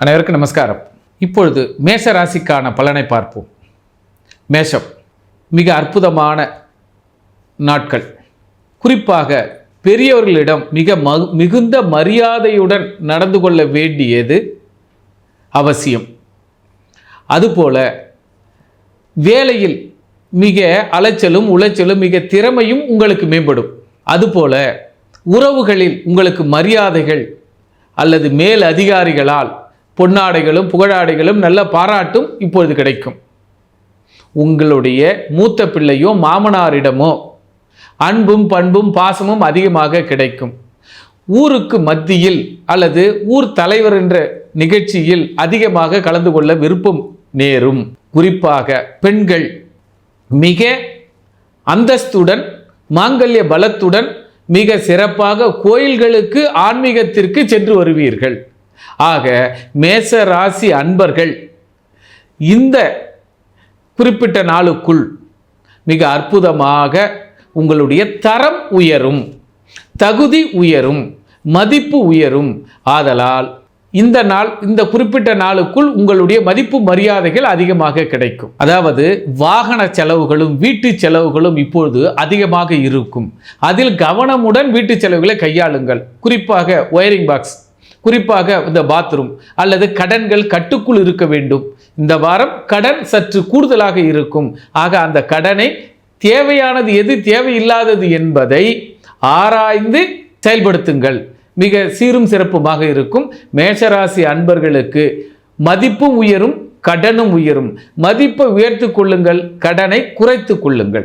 அனைவருக்கும் நமஸ்காரம். இப்பொழுது மேஷ ராசிக்கான பலனை பார்ப்போம். மேஷம் மிக அற்புதமான நாட்கள். குறிப்பாக பெரியவர்களிடம் மிக மகு மிகுந்த மரியாதையுடன் நடந்து கொள்ள வேண்டியது அவசியம். அதுபோல வேலையில் மிக அலைச்சலும் உளைச்சலும் மிக திறமையும் உங்களுக்கு மேம்படும். அதுபோல உறவுகளில் உங்களுக்கு மரியாதைகள் அல்லது மேல் அதிகாரிகளால் பொன்னாடைகளும் புகழாடைகளும் நல்ல பாராட்டும் இப்பொழுது கிடைக்கும். உங்களுடைய மூத்த பிள்ளையோ மாமனாரிடமோ அன்பும் பண்பும் பாசமும் அதிகமாக கிடைக்கும். ஊருக்கு மத்தியில் அல்லது ஊர் தலைவர் என்ற நிகழ்ச்சியில் அதிகமாக கலந்து கொள்ள விருப்பம் நேரும். குறிப்பாக பெண்கள் மிக அந்தஸ்துடன் மாங்கல்ய பலத்துடன் மிக சிறப்பாக கோயில்களுக்கு ஆன்மீகத்திற்கு சென்று வருவீர்கள். ஆக மேச ராசி அன்பர்கள் இந்த குறிப்பிட்ட நாளுக்குள் மிக அற்புதமாக உங்களுடைய தரம் உயரும் தகுதி உயரும் மதிப்பு உயரும். ஆதலால் இந்த நாள் இந்த குறிப்பிட்ட நாளுக்குள் உங்களுடைய மதிப்பு மரியாதைகள் அதிகமாக கிடைக்கும். அதாவது வாகன செலவுகளும் வீட்டு செலவுகளும் இப்பொழுது அதிகமாக இருக்கும். அதில் கவனமுடன் வீட்டு செலவுகளை கையாளுங்கள். குறிப்பாக ஒயரிங் பாக்ஸ் குறிப்பாக இந்த பாத்ரூம் அல்லது கடன்கள் கட்டுக்குள் இருக்க வேண்டும். இந்த வாரம் கடன் சற்று கூடுதலாக இருக்கும். ஆக அந்த கடனை தேவையானது எது தேவையில்லாதது என்பதை ஆராய்ந்து செயல்படுத்துங்கள். மிக சீரும் சிறப்புமாக இருக்கும். மேஷராசி அன்பர்களுக்கு மதிப்பும் உயரும் கடனும் உயரும். மதிப்பை உயர்த்து கொள்ளுங்கள் கடனை குறைத்து கொள்ளுங்கள்.